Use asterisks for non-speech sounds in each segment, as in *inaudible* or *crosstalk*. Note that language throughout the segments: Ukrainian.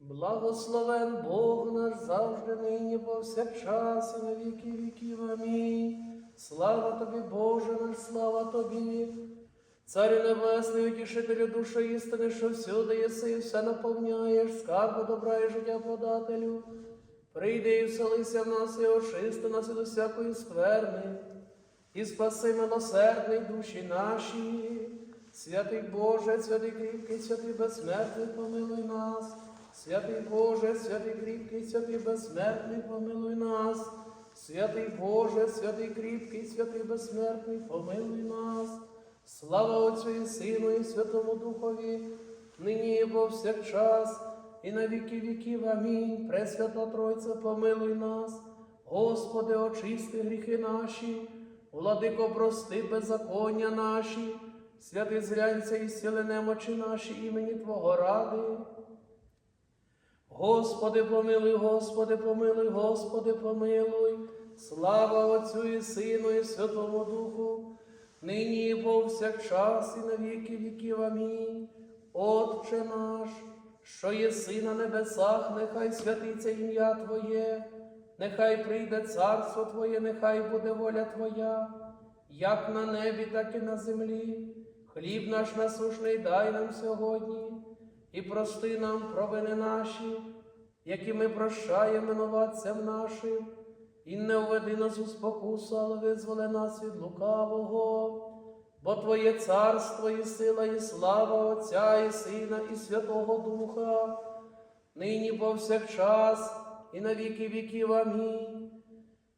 Благословен Бог наш завжди нині повсякчас і на віки віків. Амінь. Слава тобі, Боже наш, слава тобі. Царю Небесний, утішителю душі істини, що всюди єси і все наповняєш, скарбу добра і життя подателю. Прийди і вселися в нас, і очисти нас від усякої скверни, і спаси милосердний душі наші. Святий Боже, святий кріпкий, святий безсмертний, помилуй нас. Святий Боже, святий кріпкий, святий безсмертний, помилуй нас. Святий Боже, святий кріпкий, святий безсмертний, помилуй нас. Слава Отцю і Сину, і Святому Духові, нині і повсякчас, і на віки віків. Амінь. Пресвята Тройця, помилуй нас. Господи, очисти гріхи наші, владико, прости беззаконня наші, святий зглянься і сіли немочі наші імені Твого ради. Господи, помилуй, Господи, помилуй, Господи, помилуй, слава Отцю і Сину, і Святому Духу, нині і повсякчас, і на віки віків. Амінь. Отче наш, що єси на небесах, нехай святиться ім'я Твоє, нехай прийде царство Твоє, нехай буде воля Твоя, як на небі, так і на землі. Хліб наш насушний дай нам сьогодні і прости нам провини наші, які ми прощаємо винуватцям нашим, і не введи нас у спокусу, але визволи нас від лукавого. Бо Твоє царство і сила, і слава Отця і Сина, і Святого Духа, нині повсякчас, і на віки віків. Амінь.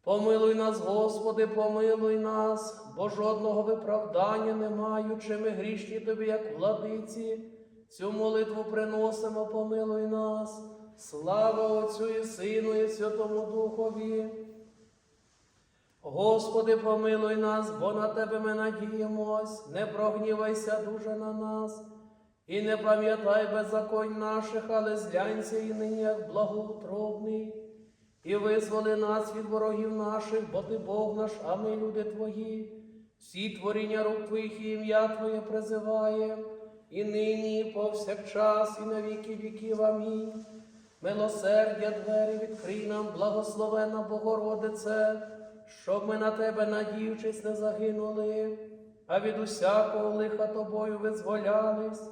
Помилуй нас, Господи, помилуй нас, бо жодного виправдання не маючи, ми грішні Тобі, як владиці. Цю молитву приносимо, помилуй нас. Слава Отцю і Сину, і Святому Духові. Господи, помилуй нас, бо на Тебе ми надіємось, не прогнівайся дуже на нас, і не пам'ятай беззаконь наших, але зглянься і нині, як благоутробний, і визволи нас від ворогів наших, бо Ти Бог наш, а ми люди Твої. Всі творіння рук Твоїх і ім'я Твоє призиває, і нині, і повсякчас, і на віки віків. Амінь. Милосердя двері відкрий нам, благословенна Богородице, щоб ми на Тебе, надіючись, не загинули, а від усякого лиха Тобою визволялись,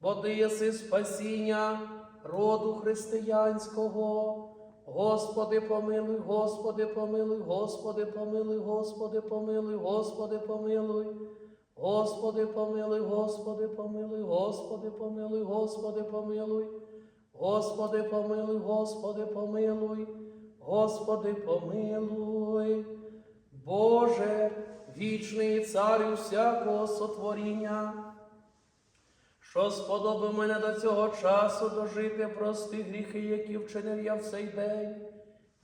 бо Ти єси спасіння роду християнського. Господи, помилуй, Господи, помилуй, Господи, помилуй, Господи, помилуй, Господи, помилуй. Господи, помилуй, Господи, помилуй, Господи, помилуй, Господи, помилуй. Господи, помилуй, Господи, помилуй, Господи, помилуй, Боже, вічний царю всякого сотворіння, що сподобав мене до цього часу дожити прости гріхи, які вчинив я в цей день.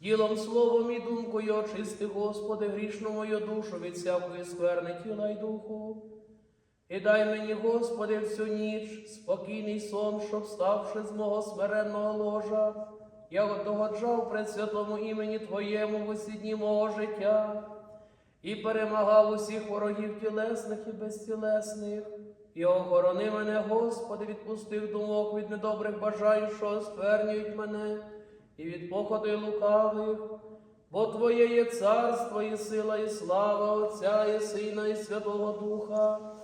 Ділом, словом і думкою очисти, Господи, грішну мою душу від всякої скверни тіла й духу. І дай мені, Господи, всю ніч спокійний сон, щоб вставши з мого смиренного ложа, я догоджав пред святому імені Твоєму в усі дні мого життя і перемагав усіх ворогів тілесних і безтілесних. І охорони мене, Господи, від пустих думок, від недобрих бажань, що осквернюють мене, і від походи лукавих, бо Твоє є царство, і сила, і слава Отця, і Сина, і Святого Духа.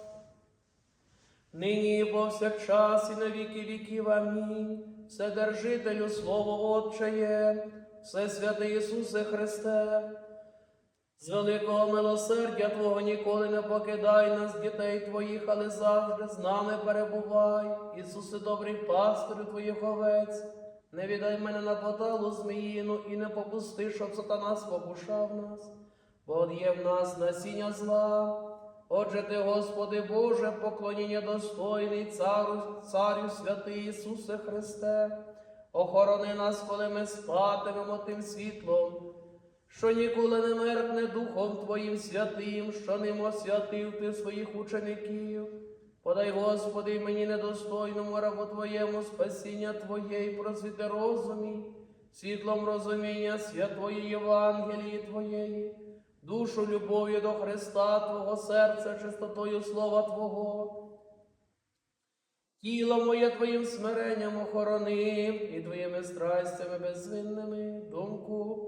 Нині і повсякчас, і на віки віків. Амінь. Вседержителю Слово Отчеє, все святе Ісусе Христе, з великого милосердя Твого ніколи не покидай нас, дітей Твоїх, але завжди з нами перебувай. Ісусе, добрий пастирю Твоїх овець, не віддай мене на поталу зміїну і не попусти, щоб сатана спокушав нас, бо є в нас насіння зла. Отже ти, Господи Боже, поклоніння достойний царю, царю святий Ісусе Христе, охорони нас, коли ми спатимемо тим світлом, що ніколи не меркне Духом Твоїм святим, що ним освятив Ти своїх учеників. Подай, Господи, мені недостойному рабу Твоєму спасіння Твоє і просвіти розумі, світлом розуміння святої Євангелії Твоєї душу любов'ю до Христа, Твого серця, чистотою Слова Твого. Тіло моє Твоїм смиренням охорони, і Твоїми страстями безвинними думку.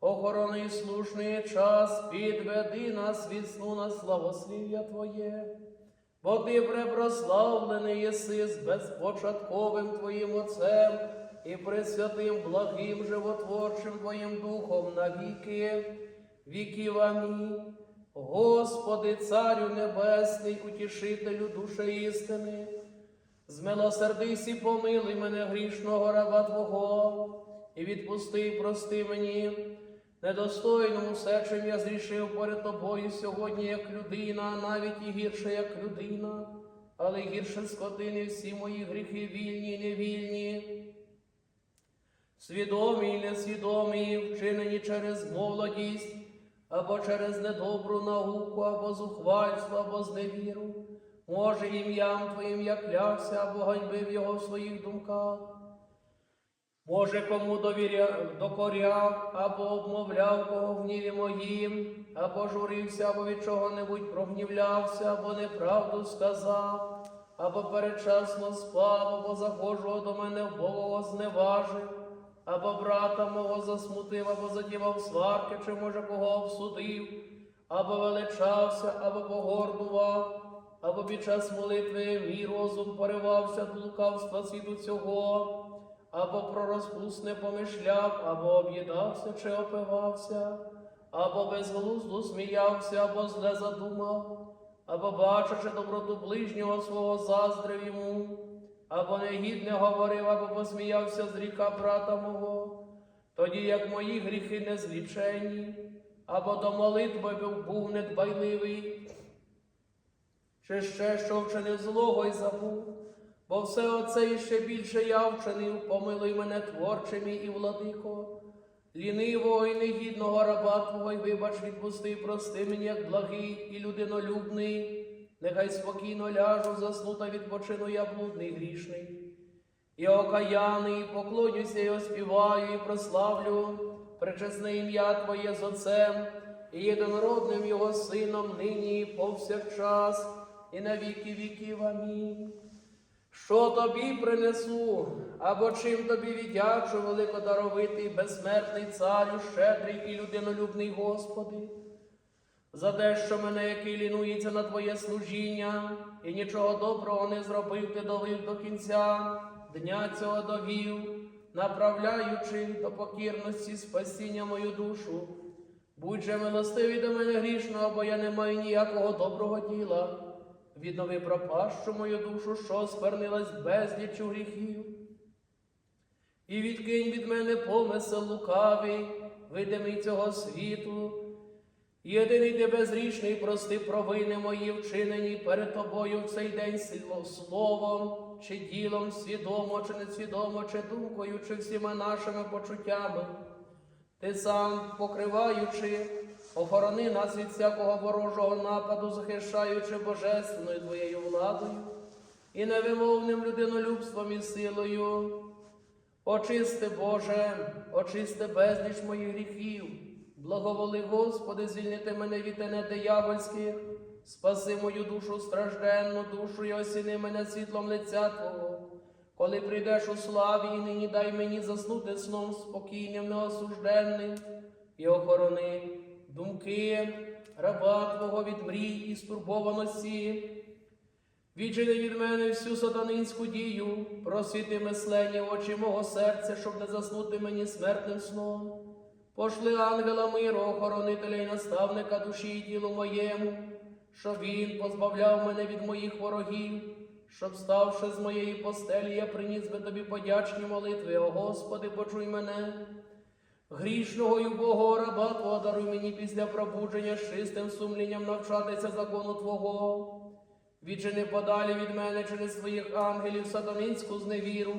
Охорони слушний час, підведи нас від сну на славослів'я Твоє. Бо ти препрославлений єси з безпочатковим Твоїм Отцем і пресвятим благим животворчим Твоїм Духом навіки, віків амінь. Господи, Царю Небесний, утішителю душі істини, змилосердись і помилуй мене грішного раба Твого, і відпусти, і прости мені, недостойному все, чим я зрішив перед тобою сьогодні, як людина, навіть і гірше, як людина, але гірше скотини всі мої гріхи вільні і невільні. Свідомі і несвідомі, вчинені через молодість, або через недобру науку, або зухвальство, або зневіру. Може, ім'ям Твоїм я клявся, або ганьбив його в своїх думках. Може, кому довіря... докоряв, або обмовляв кого в гніві моїм, або журився, або від чого-небудь прогнівлявся, або неправду сказав, або передчасно спав, або захожого до мене в Бога зневажив, або брата мого засмутив, або задівав сварки, чи може кого обсудив, або величався, або погордував, або під час молитви мій розум поривався до лукавства світу цього або про розпусне помишляв, або об'їдався чи опивався, або безглузду сміявся, або зле задумав, або бачачи доброту ближнього свого заздрив йому, або негідне говорив, або посміявся з ріка брата мого, тоді як мої гріхи не злічені, або до молитви був, недбайливий, чи ще що вчинив злого й забув. Бо все оце і ще більше я вчинив, помилуй мене творчим і владико, лінивого і негідного раба Твого, й вибач, відпусти, прости мені, як благий і людинолюбний, нехай спокійно ляжу, засну та відпочину я блудний грішний. І окаяний, і поклонюся, і оспіваю, і прославлю пречесне ім'я Твоє з Отцем і єдинородним Його Сином нині і повсякчас, і на віки віків. Амінь. Що тобі принесу, або чим тобі віддячу, великодаровитий, безсмертний царю, щедрий і людинолюбний Господи, за те, що мене, який лінується на Твоє служіння, і нічого доброго не зробив, ти довів до кінця, дня цього довів, направляючи до покірності спасіння мою душу. Будь же милостивий до мене грішного, бо я не маю ніякого доброго діла. Віднови пропащу мою душу, що спернилась безлічу гріхів. І відкинь від мене помисел лукавий, видимий цього світу. Єдиний ти безрішний, прости провини мої, вчинені перед тобою в цей день словом, чи ділом, свідомо, чи несвідомо, чи думкою, чи всіма нашими почуттями. Ти сам, покриваючи, охорони нас від всякого ворожого нападу, захищаючи божественною твоєю владою і невимовним людинолюбством і силою. Очисти, Боже, очисти безліч моїх гріхів, благоволи, Господи, звільнити мене від тенет диявольських, спаси мою душу стражденну, душу і осіни мене світлом лиця Твого. Коли прийдеш у славі, і нині дай мені заснути сном спокійним, неосужденним, і охорони думки раба Твого від мрій і стурбованості. Відчини від мене всю сатанинську дію, просвіти мислення очі мого серця, щоб не заснути мені смертним сном. Пошли ангела миру, охоронителя і наставника душі і тілу моєму, щоб він позбавляв мене від моїх ворогів, щоб, ставши з моєї постелі, я приніс би тобі подячні молитви, о Господи, почуй мене. Грішного й убогого раба Твого даруй мені після пробудження з чистим сумлінням навчатися закону Твого. Відчини подалі від мене через твоїх ангелів сатанинську зневіру,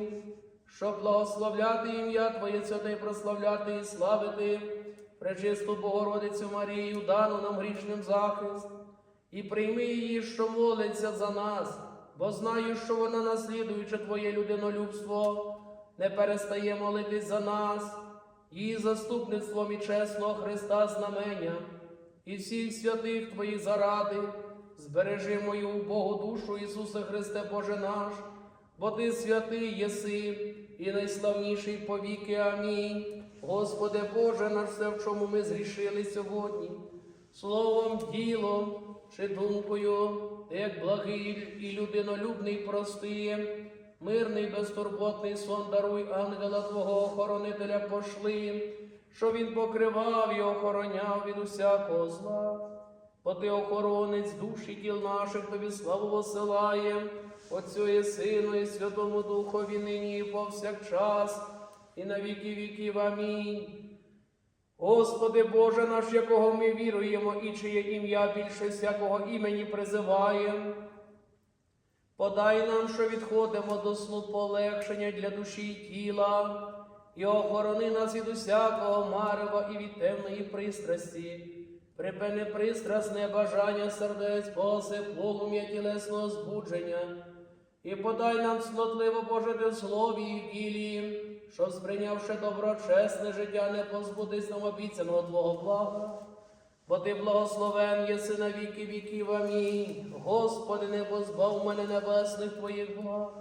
щоб благословляти ім'я Твоє святе і прославляти і славити пречисту Богородицю Марію, дану нам грішним захист, і прийми її, що молиться за нас, бо знаю, що вона, наслідуючи Твоє людинолюбство, не перестає молитись за нас, її заступництвом і чесного Христа знамення, і всіх святих Твоїх заради. Збережи мою Богу душу, Ісусе Христе Боже наш, бо ти святий єси і найславніший повіки. Амінь. Господи Боже наш все, в чому ми зрішили сьогодні, словом, ділом чи думкою, як благий і людинолюбний, простий, мирний, безтурботний сон даруй ангела Твого охоронителя пошли, що він покривав і охороняв від усякого зла. Бо ти охоронець душі тіл наших, тобі славу посилає, Отцю і Сину, і Святому Духові нині і повсякчас, і на віки віків. Амінь. Господи Боже наш, якого ми віруємо, і чиє ім'я більше всякого імені призиває. Подай нам, що відходимо до сну полегшення для душі і тіла, і охорони нас від усякого марева і від темної пристрасті. Припини пристрасне бажання сердець, поси полум'я тілесного збудження, і подай нам снотливо пожити в слові і в що, сприйнявши доброчесне життя, не позбудись нам обіцяного Твого блага. Бо ти благословен єси на віки віків. Амінь. Господи, не позбав мене небесних Твоїх благ.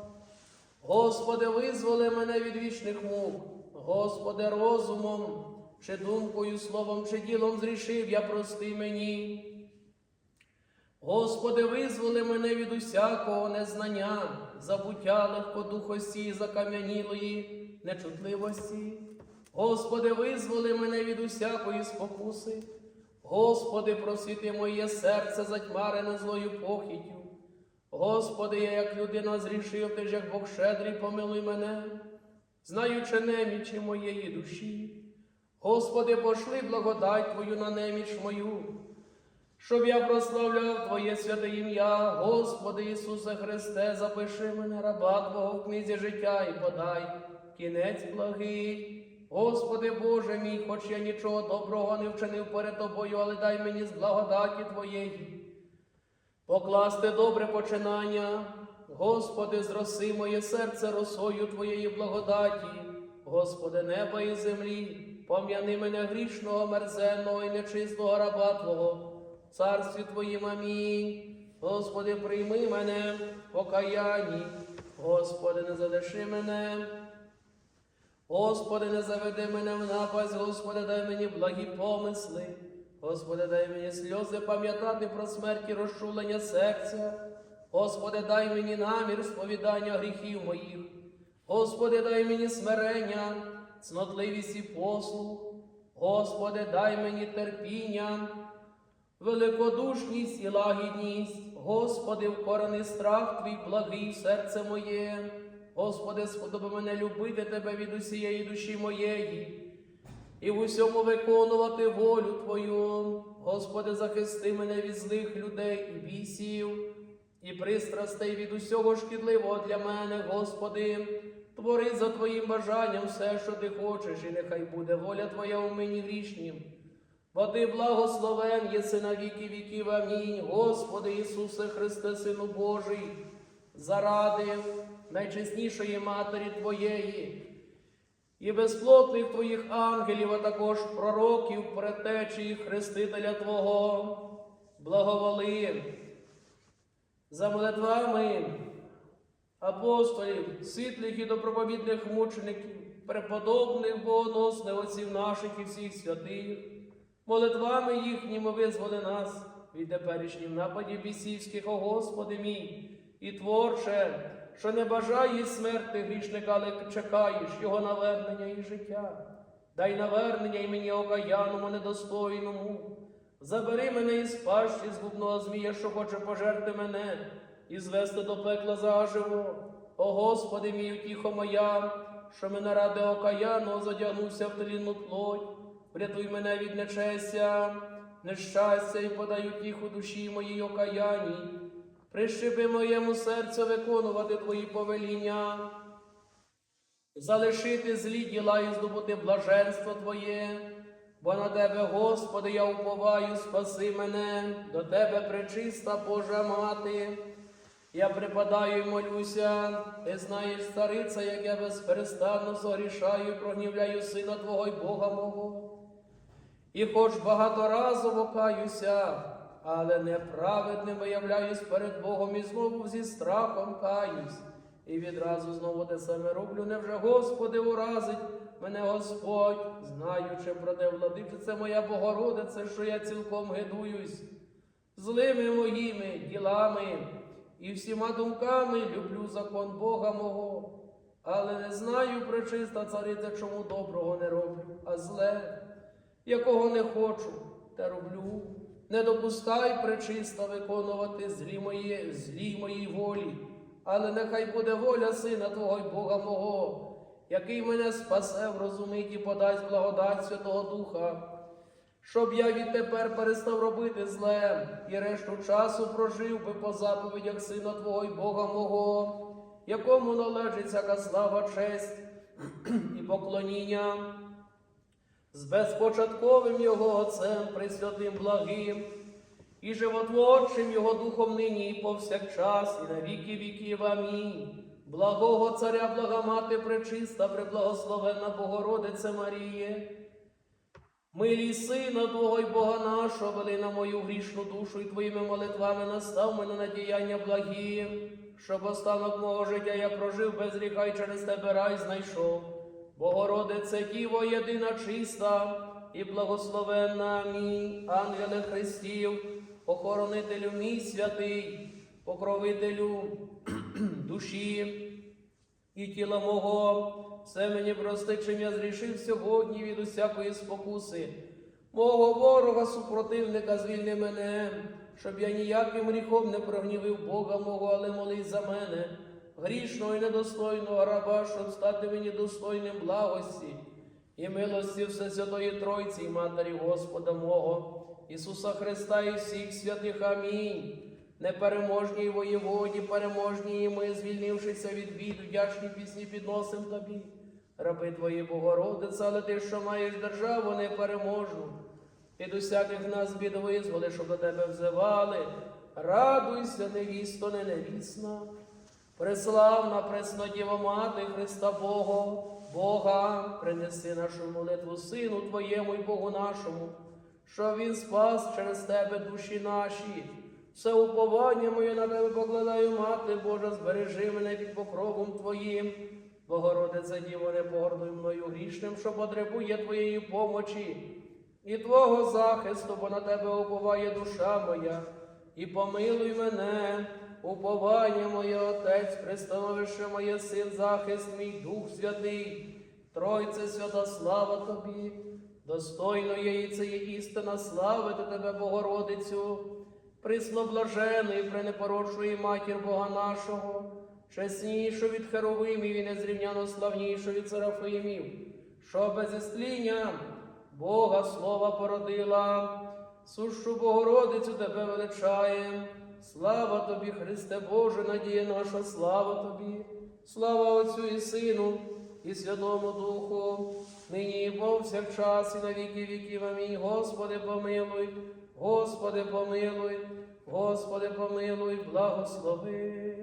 Господи, визволи мене від вічних мук. Господи, розумом, чи думкою, словом, чи ділом зрішив, я прости мені. Господи, визволи мене від усякого незнання, забуття легкодухості, закам'янілої нечутливості. Господи, визволи мене від усякої спокуси. Господи, просвіти моє серце затьмарене злою похітю. Господи, я як людина зрішив, ти ж як Бог щедрий, помилуй мене, знаючи немічі моєї душі. Господи, пошли благодать Твою на неміч мою, щоб я прославляв Твоє святе ім'я, Господи Ісусе Христе, запиши мене, раба Твого в книзі життя і подай кінець благий. Господи Боже мій, хоч я нічого доброго не вчинив перед Тобою, але дай мені з благодаті Твоєї. Покласти добре починання, Господи, зроси моє серце росою Твоєї благодаті, Господи, неба і землі, пом'яни мене грішного, мерзенного і нечистого раба Твого, царстві Твоїм амінь. Господи, прийми мене в покаянні, Господи, не залиши мене. Господи, не заведи мене в напасть, Господи, дай мені благі помисли. Господи, дай мені сльози пам'ятати про смерть і розчулення серця. Господи, дай мені намір сповідання гріхів моїх. Господи, дай мені смирення, цнотливість і послух. Господи, дай мені терпіння, великодушність і лагідність. Господи, вкорений страх Твій благий серце моє. Господи, сподоби мене любити Тебе від усієї душі моєї і в усьому виконувати волю Твою. Господи, захисти мене від злих людей і бісів, і пристрастей від усього шкідливого для мене, Господи, твори за Твоїм бажанням все, що Ти хочеш, і нехай буде воля Твоя у мені грішнім. Бо Ти благословен єси на віки віків. Амінь. Господи Ісусе Христе, Сину Божий, заради найчеснішої Матері Твоєї і безплотних Твоїх ангелів, а також пророків, предтечі хрестителя Твого, благоволи за молитвами апостолів, світлих і доброповідних мучеників, преподобних богоносних отців наших і всіх святих, молитвами їхніми визволи нас від теперішніх нападів бісівських, о Господи мій, і творче, що не бажає смерти грішника, але чекаєш його навернення і життя. Дай навернення і мені окаяному, недостойному. Забери мене із пащі згубного змія, що хоче пожерти мене, і звести до пекла заживо. О Господи мій, утіхо моя, що мене ради окаяного задягнувся в тлінну плоть. Врятуй мене від нечестя, нещастя і подай утіху душі моїй окаяній. Прищепи моєму серцю виконувати Твої повеління, залишити злі діла і здобути блаженство Твоє, бо на Тебе, Господи, я уповаю, спаси мене, до Тебе пречиста Божа мати. Я припадаю і молюся, ти знаєш, стариця, як я безперестанно согрішаю, прогнівляю сина Твого й Бога мого. І хоч багаторазово каюся, але неправедним виявляюсь перед Богом і знову зі страхом каюсь. І відразу знову те саме роблю. Невже Господи уразить мене Господь, знаючи про те, владичице моя Богородице, що я цілком гидуюсь, злими моїми ділами і всіма думками люблю закон Бога мого, але не знаю, пречиста цариця, чому доброго не роблю, а зле, якого не хочу, те роблю. Не допускай пречиста виконувати злі мої, злі моїй волі, але нехай буде воля Сина Твого й Бога мого, який мене спасе, врозумить і подасть благодать Святого Духа, щоб я відтепер перестав робити зле і решту часу прожив би по заповідях Сина Твого й Бога мого, якому належить всяка слава, честь *clears throat* і поклоніння з безпочатковим Його Отцем, Пресвятим благим, і животворчим Його Духом нині і повсякчас, і на віки віків. Амінь. Благого Царя, благомати пречиста, преблагословенна Богородице Маріє. Милій Сина Твого й Бога нашого, вели на мою грішну душу і Твоїми молитвами настав мене на діяння благі, щоб останок мого життя я прожив без гріха і через тебе рай знайшов. Богородице Діво єдина чиста і благословенна мій, ангеле Христів, охоронителю мій святий, покровителю *clears throat* душі і тіла мого, все мені прости, чим я зрішив сьогодні від усякої спокуси. Мого ворога, супротивника, звільни мене, щоб я ніяким гріхом не прогнівив Бога мого, але молись за мене, грішного і недостойного раба, щоб стати мені достойним благості і милості Всесвятої Тройці, і Матері Господа мого, Ісуса Христа і всіх святих. Амінь. Непереможній воєводі, переможній і ми, звільнившися від бід, вдячні пісні підносим тобі. Раби твої Богородице, але ти, що маєш державу непереможну, від усяких нас бід визволи, щоб до тебе взивали. Радуйся, невісто, не невісна, преславна, пресна Діва Мати Христа Бога, Бога, принеси нашу молитву Сину Твоєму і Богу нашому, щоб Він спас через тебе душі наші. Все уповання моє на тебе покладаю, мати Божа, збережи мене під покровом Твоїм. Богородице Діво, не погордуй мною грішним, що потребує Твоєї помочі і Твого захисту, бо на тебе уповає душа моя, і помилуй мене, уповання моє, Отець, пристановище моє, син, захист мій, Дух Святий, Тройце свята слава Тобі, достойно є і це є істина, славити Тебе, Богородицю, прислоблаженої, пренепорочної матір Бога нашого, чеснішу від херовимів і незрівняно славнішу від серафимів, що без істління Бога слова породила, сущу Богородицю тебе величає. Слава тобі, Христе Боже, надія наша, слава тобі, слава Отцю і Сину, і Святому Духу, нині і повсякчас, і на віки віків. Амінь. Господи, помилуй, Господи, помилуй, Господи, помилуй, благослови.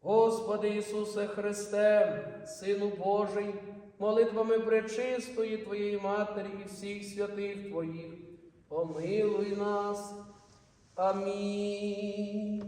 Господи Ісусе Христе, Сину Божий, молитвами пречистої Твоєї Матері і всіх святих Твоїх, помилуй нас. Амінь.